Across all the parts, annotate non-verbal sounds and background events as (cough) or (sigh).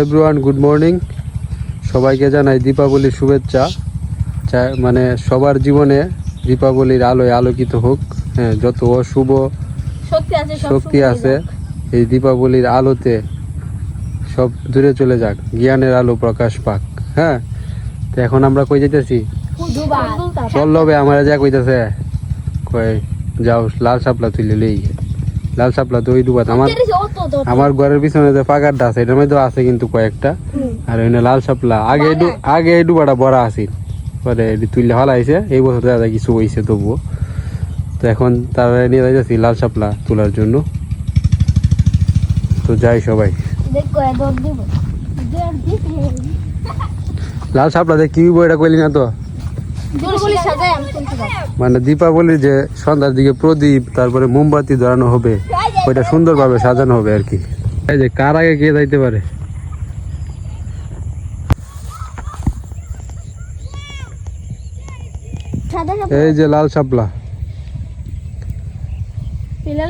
Everyone good morning সবাইকে জানাই দীপাবলির শুভেচ্ছা। মানে সবার জীবনে দীপাবলির আলোয় আলোকিত হোক। হ্যাঁ যত অশুভ শক্তি আছে। এই দীপাবলির আলোতে সব দূরে চলে যাক জ্ঞানের আলো প্রকাশ পাক। হ্যাঁ তো এখন আমরা কই যাইতেছি? দুবার পল্লবে আমার যা কইতেছে কয় যাও লাল সাপলা তুলে লই। লাল সাপলা তো ওই দুবাত আমার আমার ঘরের পিছনে যে পাকারটা আছে এটার মধ্যে আছে কিন্তু কয়েকটা। আর ওই লাল সাপলা আগে আগে এই ডুবাটা বড় আছিল। পরে এটি তুললে ভালো হয়েছে এই বছর দাদা কিছু হয়েছে তবুও। তো এখন তারা নিয়ে যাইতেছি লাল সাপলা তোলার জন্য। তো যাই সবাই। দেখো লাল সাপলা দিয়ে কি এটা কইলি না তো? মানে দীপাবলির যে সন্ধ্যার দিকে প্রদীপ তারপরে মোমবাতি ধরানো হবে ওইটা সুন্দরভাবে সাজানো হবে আর কি। এই যে কার আগে কে যাইতে পারে? এই যে লাল সাপলা পিলা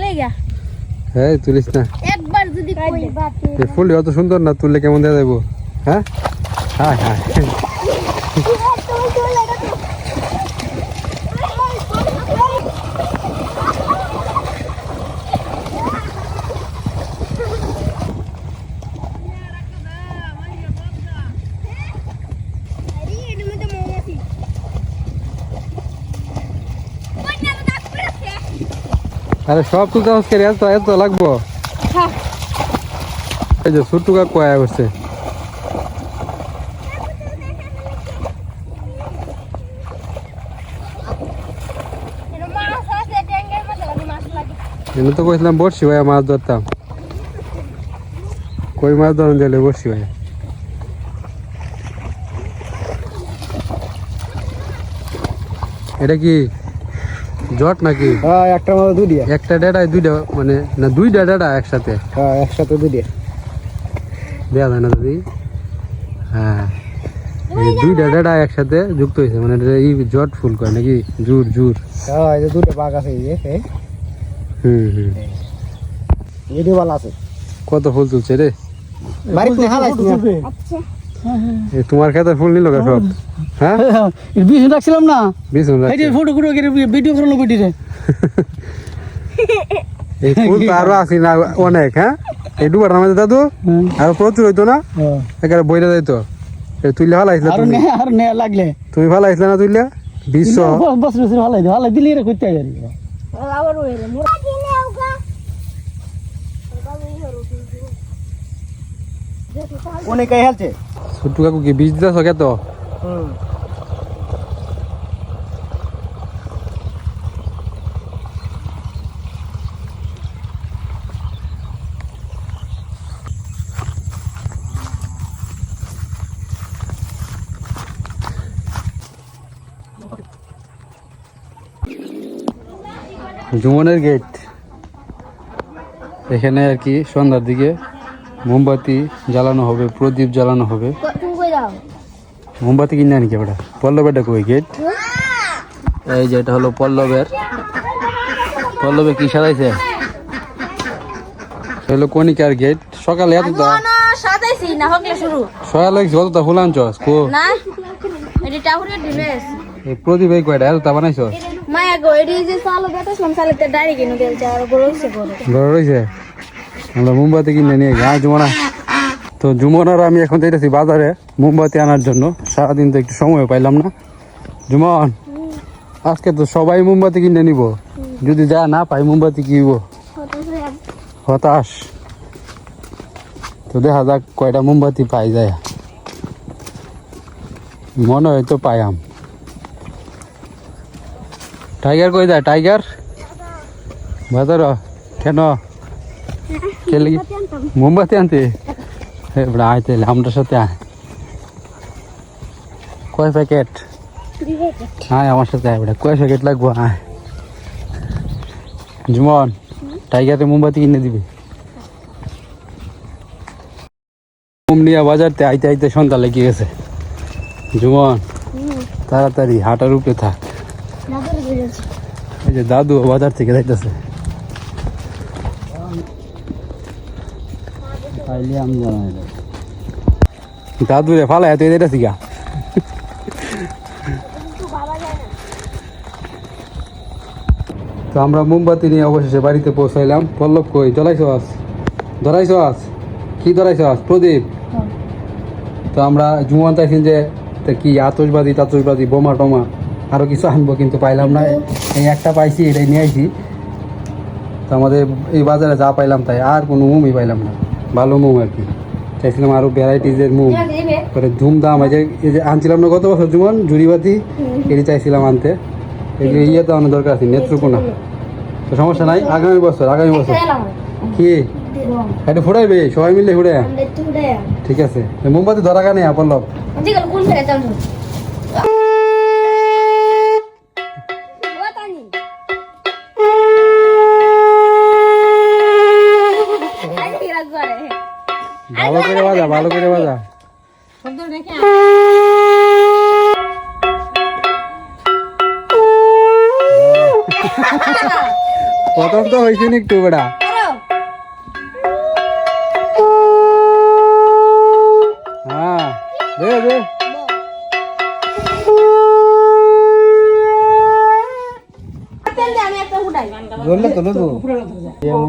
হ্যাঁ তুলিস না। একবার যদি কই এই ফুলটি অত সুন্দর না তুললে কেমন দেওয়া যাব হ্যাঁ? হ্যাঁ হ্যাঁ। আরে সব তুলতে হচ্ছে এত এত লাগবো। এই যে ছোট্টু কাকু আয়া করছে এনে তো কইছিলাম বর্ষি ভাই মাছ ধরতাম। কই মাছ ধরুন দিলে বর্ষি ভাই এটা কি? জট নাকি? হ্যাঁ একটা মতো দুদিয়া একটা ডেটায় দুইটা মানে না দুইটা ডেটা একসাথে? হ্যাঁ একসাথে দুদিয়া দেওয়া যায় না দাদি হ্যাঁ। দুইটা ডেটা একসাথে যুক্ত হয়েছে মানে এই জট ফুল করে নাকি? জুর জুর। হ্যাঁ এই যে দুটো বাঘ আছে এই হুম হুম। ভিডিও ভালো আছে। কত ফুল তুলছে রে? বাড়িতে নিয়ে হালাইছ আচ্ছা। তোমার খেতে ফুল নিল সব? হ্যাঁ? বিষ রাখছিলাম না। এই ফটো করে ভিডিও করে বেটি রে (laughs) এই ফুল তো আরও আছে না অনেক হ্যাঁ? এই ডুবার নামে দাদু আর প্রচুর হইতো না? একেবারে বইটা যাইতো। তুইলে ভালো আইসলে আর নে আর নে লাগলে। তুমি ভালো আইসলে না তুইলে? বিশ্ব বস বস ভালো ভালো দিলি রে কইতে আবার মোরা কোনে কাই হালছে। ছোট্টু কাকু কি বীজ দিতেছ কত জুমনের গেট এখানে আর কি সন্ধ্যার দিকে মোমবাতি জ্বালানো হবে প্রদীপ জ্বালানো হবে। মোমবাতি কিনে আনি কেবটা পল্লবেটা কই গেট? এই যে এটা হলো পল্লবের। পল্লবে কি সাজাইছে? হলো কণিকার গেট। সকালে এতটা না সাজাইছি না হকলে শুরু। সকালে কতটা ফুল আনছস? কো না এটি টাহুরের ড্রেস। এই প্রদীপ এই কয়টা? এতটা বানাইছস? মায়া গো এটি যে চালো বেটাছিলাম চালেতে ডাইরি কিনে দিয়েছে আর বড় হইছে বড়। আমরা মোমবাতি কিনে নিয়ে গা জুমনা। তো জুমনার আমি এখন যাইতেছি বাজারে মোমবাতি আনার জন্য। সারাদিন তো একটু সময় পাইলাম না। জুমন, আজকে তো সবাই মোমবাতি কিনে নিব। যদি যা না পাই মোমবাতি কিনব হতাশ। তো দেখা যাক কয়টা মোমবাতি পাই যায়। মনে হয় তো পাইয়াম। টাইগার কই যায়? টাইগার? বাজার কেন? মোমবাতি আনতে আয় তাহলে আমার সাথে আয় কয় প্যাকেট হ্যাঁ আমার সাথে আয় বেটা কয় প্যাকেট লাগবো আয় জুমন টাইগারে মোমবাতি কিনে দিবে নিয়ে বাজারতে আইতে আইতে সন্ধ্যা লেগে গেছে জুমন তাড়াতাড়ি হাঁটার উপরে থাক এই যে দাদু বাজার থেকে যাইতেছে পাইলে আমি জানাই দাদুরে ফালাই তুই এটা শিখা। তো আমরা মোমবাতি নিয়ে অবশেষে বাড়িতে পৌঁছাইলাম। পল্লব কই? জ্বলাইছ আস ধরাইছ আস কি ধরাইছ আস প্রদীপ? তো আমরা জুমান চাইছি যে কি আতসবাদী তাতসবাদী বোমা টোমা? আরও কিছু আনব কিন্তু পাইলাম না। এই একটা পাইছি এটাই নিয়ে আইছি। তো আমাদের এই বাজারে যা পাইলাম তাই আর কোনো মোমই পাইলাম না। ভালো মোম আর কি। চাইছিলাম আরও ভ্যারাইটিজের মোম। পরে ধুমধাম এই যে এই যে আনছিলাম না গত বছর জুমান জুড়িবাতি এটি চাইছিলাম আনতে। এগুলো ইয়ে তো আনার দরকার আছে নেত্রকোনা। তো সমস্যা নাই আগামী বছর আগামী বছর। কি? এটা ফুটাইবে সবাই মিলে ফুটে ঠিক আছে। মোমবাতি ধরা কানে পল্লব করে বাজা। ভালো করে বাজা প্রথম তো হয়েছে নি একটু বেড়া। হ্যাঁ দে দে। ধরলে তো এমন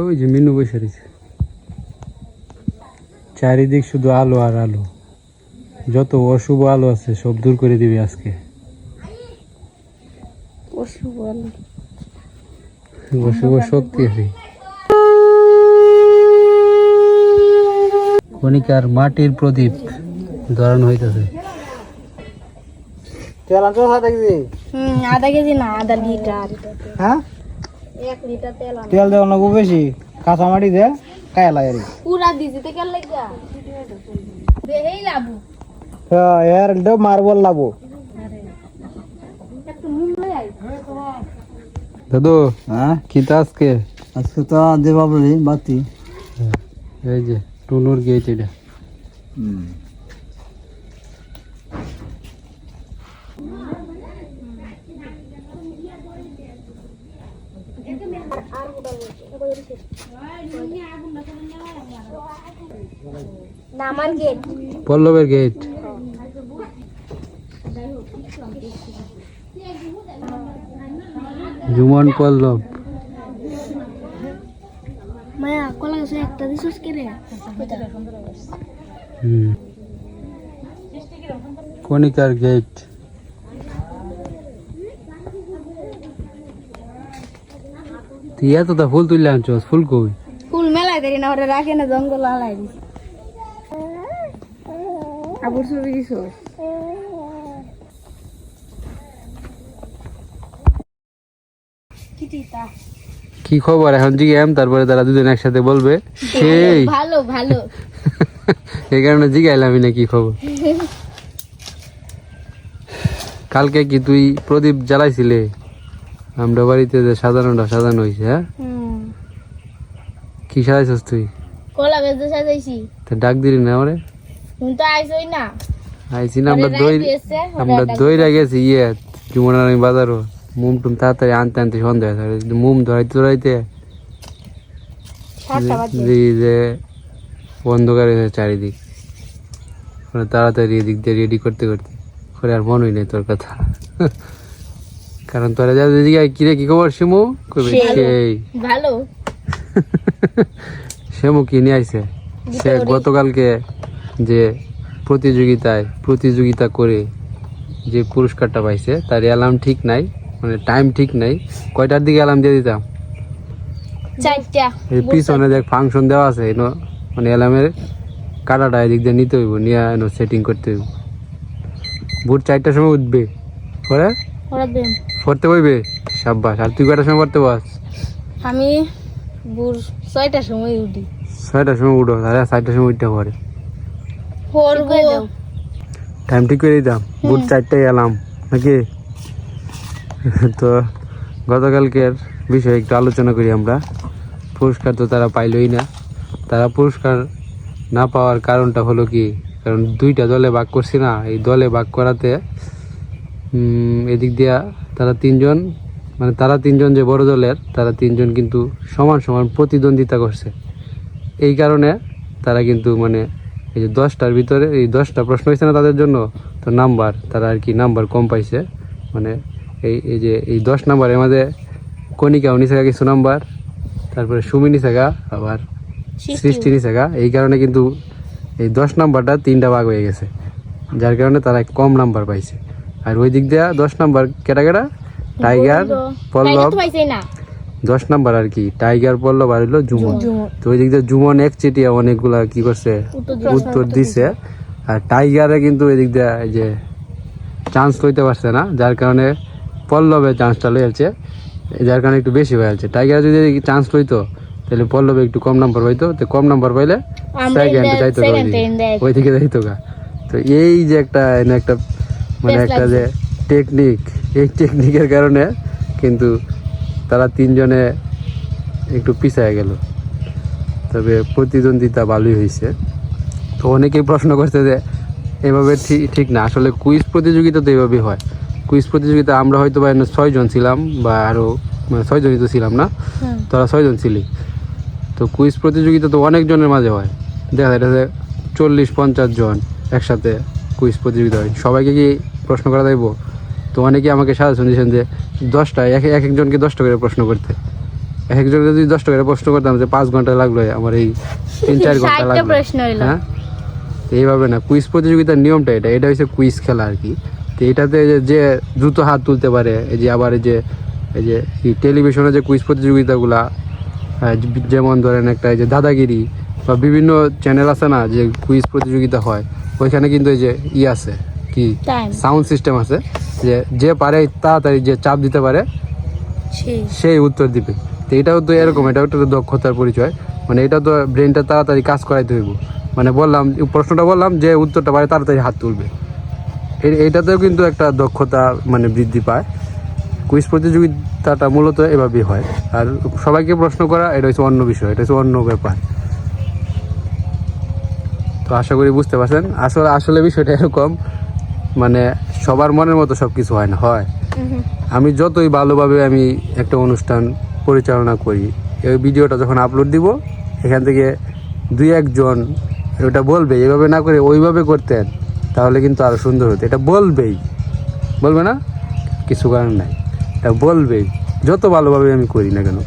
ওই যে মিনু বসে রয়েছে। চারিদিক শুধু আলো আর আলো। যত অশুভ আলো আছে সব দূর করে দিবি আজকে। অশুভ শক্তি আছে। কণিকার মাটির প্রদীপ ধরানো হইতেছে। তেল আনছো সাথে দেখবি হুম আধা কেজি না আধা লিটার। হ্যাঁ? তেল দেওয়া না খুব বেশি। কাঁচা মাটি দে। কায়া লাগে রে পুরা দিছি তো কেন লাগা দেহেই লাবু এর ডে মার্বল লাবো একটু মুম লই আই দাদু হ্যাঁ কি তা আজকে আজকে তো দেবাবলি বাতি এই যে টুনুর গেট এটা না আমার গেট পল্লবের গেট। জুমন পল্লব। মায়া কলা গাছে একটা দিছস কে হুম। কণিকার গেট। তুই এত তা ফুল তুললে আনছস ফুল কই? ফুল মেলাই দেরি না ওরা রাখে না জঙ্গল হালাই দিছি। আবুর ছবি কিটিতা কি খবর? এখন জিজ্ঞাম তারপরে তারা দুজন একসাথে বলবে। সেই। ভালো ভালো। (laughs) এই কারণে জিজ্ঞাইলাম না কি খবর। কালকে কি তুই প্রদীপ জ্বালাইছিলে? আমরা বাড়িতে যে সাজানোটা সাজানো হয়েছে হ্যাঁ? কি সাজাইছস তুই? কলা গাছে সাজাইছি। তা ডাক দিলি না আমারে? তো আইসই না। আইছি না আমরা দই রাইত দিয়েছে, ওরে আমরা দইরা গেছি ইয়ে বাজারও। মুম টুম তাড়াতাড়ি আনতে আনতে সন্ধ্যা মুম ধরাইতে ধরাইতে সাতটা যে অন্ধকার চারিদিক। তাড়াতাড়ি এদিক দিয়ে রেডি করতে করতে। পরে আর মনেই নেই তোর কথা। কারণ তোরা যা দিদিকে কিরে কি খবর শিমু? কইবে সেই। সেই। ভালো। শিমু কি নিয়ে আইছে? সে গতকালকে যে প্রতিযোগিতায় প্রতিযোগিতা করে যে পুরস্কারটা পাইছে তার অ্যালার্ম ঠিক নাই মানে টাইম ঠিক নাই। কয়টার দিকে অ্যালার্ম দিয়ে দিতাম? পিছনে দেখ ফাংশন দেওয়া আছে এনো মানে অ্যালার্মের কাটাটা এদিক দিয়ে নিতে হইব নিয়ে এনো সেটিং করতে হইব। ভোর চারটার সময় উঠবে। পরে? পড়তে বইবে? সাব্বাস আর তুই কয়টার সময় পড়তে পাস আমি বুর ছয়টার সময় উঠি। ছয়টার সময় উঠো তাহলে চারটার সময় উঠতে পরে পড়ব টাইম ঠিক করে দিতাম বুট চারটে এলাম নাকি? তো গতকালকের বিষয়ে একটু আলোচনা করি আমরা। পুরস্কার তো তারা পাইলই না। তারা পুরস্কার না পাওয়ার কারণটা হলো কি? কারণ দুইটা দলে ভাগ করছি না। এই দলে ভাগ করাতে এদিক দিয়া তারা তিনজন মানে তারা তিনজন যে বড় দলের তারা তিনজন কিন্তু সমান সমান প্রতিদ্বন্দ্বিতা করছে। এই কারণে তারা কিন্তু মানে এই যে দশটার ভিতরে এই দশটা প্রশ্ন হয়েছে না তাদের জন্য? তো নাম্বার তারা আর কি নাম্বার কম পাইছে। মানে এই এই যে এই দশ নাম্বারের মধ্যে কণিকাও নিচে কিছু নাম্বার তারপরে সুমি নিচে আবার সৃষ্টি নিচে গা এই কারণে কিন্তু এই দশ নাম্বারটা তিনটা ভাগ হয়ে গেছে। যার কারণে তারা কম নাম্বার পাইছে। আর ওই দিক দিয়া দশ নাম্বার কেটা কেটা? টাইগার পল্লব দশ নাম্বার আর কি টাইগার পল্লব আর হইল জুমন। তো ওই দিক দিয়ে জুমন এক চিটিয়া অনেকগুলা কি করছে উত্তর দিছে। আর টাইগারে কিন্তু এদিক দিয়ে এই যে চান্স লইতে পারছে না যার কারণে পল্লবে চান্সটা লইয়াছে যার কারণে একটু বেশি হয়ে যাচ্ছে টাইগার যদি চান্স লইতো তাহলে পল্লবে একটু কম নাম্বার পাইতো তো কম নাম্বার পাইলে সেকেন্ডে যাইতো ওইদিকে। time যাইতো গা তো এই যে একটা এনে একটা মানে একটা যে টেকনিক এই টেকনিকের কারণে কিন্তু তারা তিনজনে একটু পিছায় গেল। তবে প্রতিদ্বন্দ্বিতা ভালোই হয়েছে। তো অনেকেই প্রশ্ন করছে যে এভাবে ঠিক ঠিক না। আসলে কুইজ প্রতিযোগিতা তো এভাবেই হয়। কুইজ প্রতিযোগিতা আমরা হয়তো বা ছয়জন ছিলাম বা আরও মানে ছয়জনই তো ছিলাম না? তারা ছয়জন ছিলি। তো কুইজ প্রতিযোগিতা তো অনেকজনের মাঝে হয়। দেখা যায় যে চল্লিশ পঞ্চাশ জন একসাথে কুইজ প্রতিযোগিতা হয়। সবাইকে কি প্রশ্ন করা যাইব? তো অনেকে আমাকে সাজেশন দিয়েছেন যে দশটা এক এক একজনকে দশটা করে প্রশ্ন করতে। এক একজনকে যদি দশটা করে প্রশ্ন করতাম যে পাঁচ ঘণ্টা লাগল আমার এই তিন চার ঘণ্টা লাগল। হ্যাঁ? তো এইভাবে না কুইজ প্রতিযোগিতার নিয়মটা এটা এটা হচ্ছে কুইজ খেলা আর কি। তো এটাতে যে যে দ্রুত হাত তুলতে পারে এই যে আবার এই যে এই যে টেলিভিশনে যে কুইজ প্রতিযোগিতাগুলা যেমন ধরেন একটা এই যে দাদাগিরি বা বিভিন্ন চ্যানেল আছে না যে কুইজ প্রতিযোগিতা হয় ওইখানে কিন্তু এই যে ই আছে। কি সাউন্ড সিস্টেম আছে যে যে পারে তাড়াতাড়ি যে চাপ দিতে পারে সেই। উত্তর দিবে। তো এটাও তো এরকম এটাও একটা দক্ষতার পরিচয়। মানে এটা তো ব্রেনটা তাড়াতাড়ি কাজ করাইতে হইব। মানে বললাম প্রশ্নটা বললাম যে উত্তরটা পারে তাড়াতাড়ি হাত তুলবে। এইটাতেও কিন্তু একটা দক্ষতা মানে বৃদ্ধি পায়। কুইজ প্রতিযোগিতাটা মূলত এভাবেই হয়। আর সবাইকে প্রশ্ন করা এটা হচ্ছে অন্য বিষয় এটা হচ্ছে অন্য ব্যাপার। তো আশা করি বুঝতে পারছেন। আসলে আসলে বিষয়টা এরকম মানে সবার মনের মতো সব কিছু হয় না, হয়। আমি যতই ভালোভাবে আমি একটা অনুষ্ঠান পরিচালনা করি, এই ভিডিওটা যখন আপলোড দিব, এখান থেকে দুই একজন ওটা বলবে, এভাবে না করে ওইভাবে করতেন, তাহলে কিন্তু আরও সুন্দর হতো। এটা বলবেই। বলবে না? কিছু কারণ নাই। এটা বলবেই। যত ভালোভাবে আমি করি না কেন,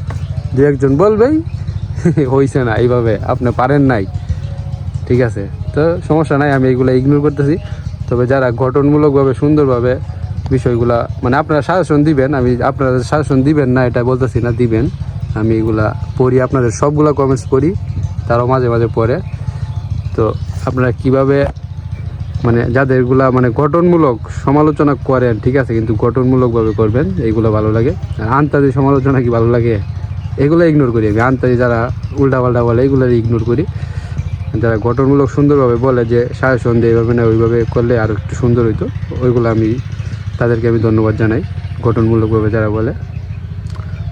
দু একজন বলবেই (laughs) হয়েছে না, এইভাবে, আপনি পারেন নাই। ঠিক আছে? তো সমস্যা নাই, আমি এগুলো ইগনোর করতেছি। তবে যারা গঠনমূলকভাবে সুন্দরভাবে বিষয়গুলা মানে আপনারা সাজেশন দিবেন, আমি আপনারা সাজেশন দিবেন না, এটা বলতেছি না, দিবেন। আমি এগুলা পড়ি, আপনাদের সবগুলা কমেন্টস পড়ি, তারাও মাঝে মাঝে পড়ে। তো আপনারা কীভাবে মানে যাদেরগুলা মানে গঠনমূলক সমালোচনা করেন, ঠিক আছে, কিন্তু গঠনমূলকভাবে করবেন এইগুলো ভালো লাগে। আর আন্তাজি সমালোচনা কি ভালো লাগে? এগুলো ইগনোর করি আমি। আন্তাজি যারা উল্টাপাল্টা বলে এগুলো ইগনোর করি। যারা গঠনমূলক সুন্দরভাবে বলে যে সাজেশন দিয়ে এইভাবে না ওইভাবে করলে আরও একটু সুন্দর হইতো ওইগুলো আমি তাদেরকে আমি ধন্যবাদ জানাই গঠনমূলকভাবে যারা বলে।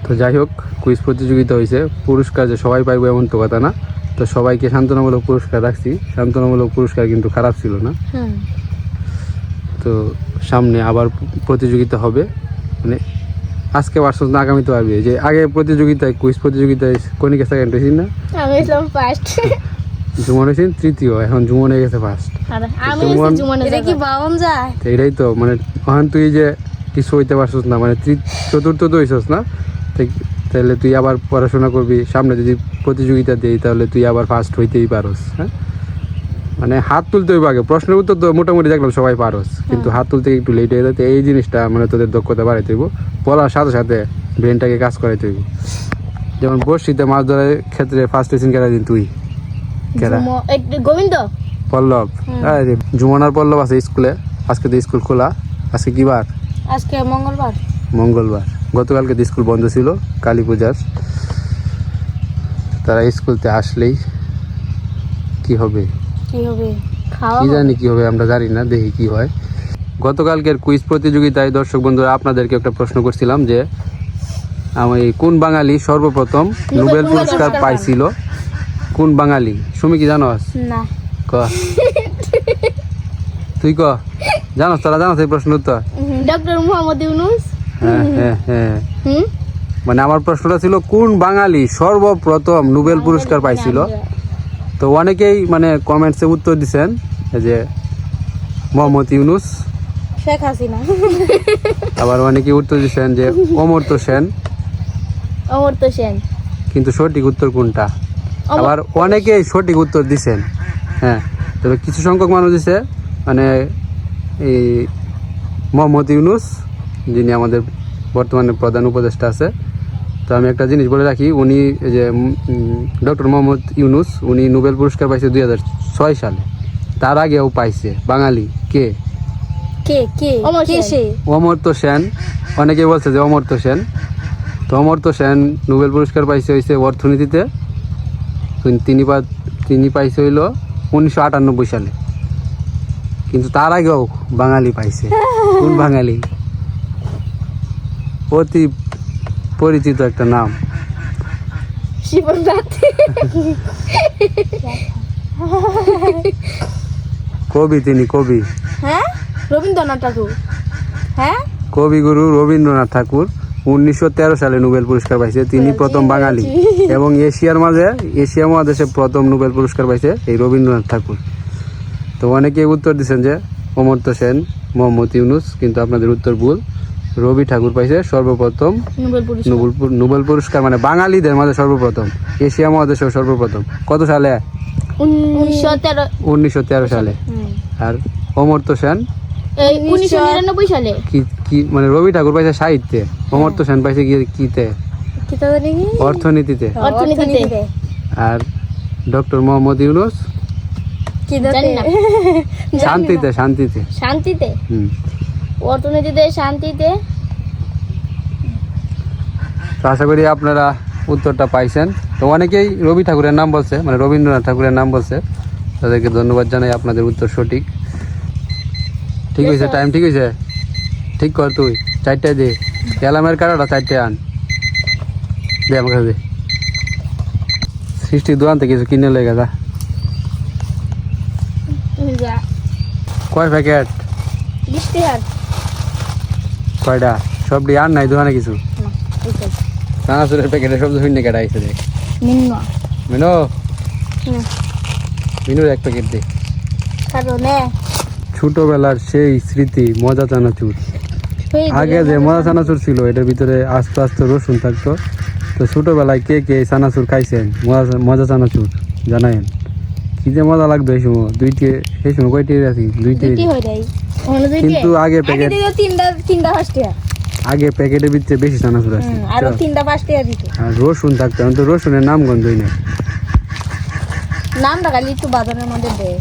তো যাই হোক কুইজ প্রতিযোগিতা হয়েছে পুরস্কার যে সবাই পাইব এমন তো কথা না তো সবাইকে সান্ত্বনামূলক পুরস্কার রাখছি সান্ত্বনামূলক পুরস্কার কিন্তু খারাপ ছিল না। তো সামনে আবার প্রতিযোগিতা হবে মানে আজকে পারছস না আগামীতে পারবে যে আগে প্রতিযোগিতায় কুইজ প্রতিযোগিতায় কনিকা সেকেন্ড হয়েছি না? আমি ফার্স্ট জুমন হয়েছেন তৃতীয় এখন জুমন হয়ে গেছে ফার্স্ট এটা কি বাউন যায়? এটাই তো মানে এখন তুই যে কিছু হইতে পারছস না মানে চতুর্থ তো হইছস না? তাহলে তুই আবার পড়াশোনা করবি সামনে যদি প্রতিযোগিতা দিই তাহলে তুই আবার ফার্স্ট হইতেই পারস হ্যাঁ? মানে হাত তুলতে হইব আগে প্রশ্নের উত্তর তো মোটামুটি দেখলাম সবাই পারস কিন্তু হাত তুলতে একটু লেট হয়ে যায় তো এই জিনিসটা মানে তোদের দক্ষতা বাড়াইতে হইব বলার সাথে সাথে ব্রেনটাকে কাজ করাইতে হইব। যেমন বর্ষিতে মাছ ধরার ক্ষেত্রে ফার্স্ট হয়েছেন কেরা দিন তুই? গোবিন্দ। পল্লব। আরে জুমনার পল্লব আছে স্কুলে। আজকে তো স্কুল খোলা। আজকে কি বার? আজকে মঙ্গলবার। মঙ্গলবার। গতকালকে তো স্কুল বন্ধ ছিল কালী পূজার। তারা স্কুলতে আসলেই কি হবে? কি হবে? কি জানি কি হবে আমরা জানি না দেখি কি হয়। গতকালকের কুইজ প্রতিযোগিতায় দর্শক বন্ধুরা আপনাদেরকে একটা প্রশ্ন করছিলাম যে আমি কোন বাঙালি সর্বপ্রথম নোবেল পুরস্কার পাইছিল? কোন বাঙালি? সুমি কি জানো না। ক। তুই ক। জানোস তারা? জানোস এই প্রশ্ন উত্তর? ডক্টর মোহাম্মদ ইউনুস। হ্যাঁ হ্যাঁ হ্যাঁ। মানে আমার প্রশ্নটা ছিল কোন বাঙালি সর্বপ্রথম নোবেল পুরস্কার পাইছিল? তো অনেকেই মানে কমেন্টসে উত্তর দিছেন যে মোহাম্মদ ইউনুস। শেখ হাসিনা। আবার অনেকেই উত্তর দিচ্ছেন যে অমর্ত্য সেন। অমর্ত্য সেন। কিন্তু সঠিক উত্তর কোনটা? আবার অনেকেই সঠিক উত্তর দিছেন। হ্যাঁ তবে কিছু সংখ্যক মানুষ দিছে মানে এই মোহাম্মদ ইউনুস যিনি আমাদের বর্তমানে প্রধান উপদেষ্টা আছে। তো আমি একটা জিনিস বলে রাখি উনি এই যে ডক্টর মোহাম্মদ ইউনুস উনি নোবেল পুরস্কার পাইছে দুই হাজার ছয় সালে। তার আগেও পাইছে। বাঙালি কে? কে কে? কে অমর্ত্য সেন। অনেকে বলছে যে অমর্ত্য সেন। তো অমর্ত্য সেন নোবেল পুরস্কার পাইছে হয়েছে অর্থনীতিতে। তিনি পা তিনি পাইছে হইল উনিশশো আটানব্বই সালে। কিন্তু তার আগেও বাঙালি পাইছে কোন বাঙালি। অতি পরিচিত একটা নাম। কবি তিনি কবি। হ্যাঁ? রবীন্দ্রনাথ ঠাকুর। হ্যাঁ? কবিগুরু রবীন্দ্রনাথ ঠাকুর। উনিশশো তেরো সালে নোবেল পুরস্কার পাইছে। তিনি প্রথম বাঙালি। এবং এশিয়ার মাঝে এশিয়া মহাদেশে প্রথম নোবেল পুরস্কার পাইছে এই রবীন্দ্রনাথ ঠাকুর। তো অনেকে উত্তর দিচ্ছেন যে অমর্ত্য সেন মোহাম্মদ ইউনুস কিন্তু আপনাদের উত্তর ভুল। রবি ঠাকুর পাইছে সর্বপ্রথম নোবেল পুরস্কার। মানে বাঙালিদের মাঝে সর্বপ্রথম এশিয়া মহাদেশেও সর্বপ্রথম। কত সালে? উনিশশো তেরো। উনিশশো তেরো সালে। আর অমর্ত্য সেন এই উনিশশো নিরানব্বই সালে। কি কি মানে রবি ঠাকুর পাইছে সাহিত্যে অমর্ত্য সেন পাইছে কি কিতে? অর্থনীতিতে। অর্থনীতিতে। আর ডক্টর মোহাম্মদ ইউনুস? (laughs) শান্তিতে শান্তিতে। শান্তিতে। হুম। অর্থনীতিতে শান্তিতে। তো আশা করি আপনারা উত্তরটা পাইছেন। তো অনেকেই রবি ঠাকুরের নাম বলছে মানে রবীন্দ্রনাথ ঠাকুরের নাম বলছে। তাদেরকে ধন্যবাদ জানাই আপনাদের উত্তর সঠিক। ঠিক হয়েছে টাইম ঠিক হয়েছে ঠিক কর তুই চারটায় দে। অ্যালার্মের কারোটা চারটে আন। দে আমার কাছে দে। সৃষ্টি দোকান থেকে কিছু কিনে লেগে যা। কয় প্যাকেট? কয়টা? সবটি আর নাই দোকানে কিছু? চানাচুরের প্যাকেটে সব শূন্য কেটে আইসে দেখ মিনো। মিনুর এক প্যাকেট দে। কারণে ছোটবেলার সেই স্মৃতি মজা চানাচুর। আগে যে মজা চানাচুর ছিল এটার ভিতরে আস্তে আস্তে রসুন থাকতো। তো ছোটবেলায় কে কে চানাচুর খাইছেন? মজা মজা চানাচুর জানায়েন। কি যে মজা লাগতো এই সময়? দুইটি সেই সময় কয়টি আছি? দুইটি। কিন্তু আগে প্যাকেট আগে তিনটা আগে প্যাকেটের ভিতরে বেশি চানাচুর আছে। আরও তিনটা পাঁচটা দিত। আর রসুন থাকতো তো রসুনের নাম গন্ধই নেই। নামটা খালি একটু বাজারের মধ্যে দেয়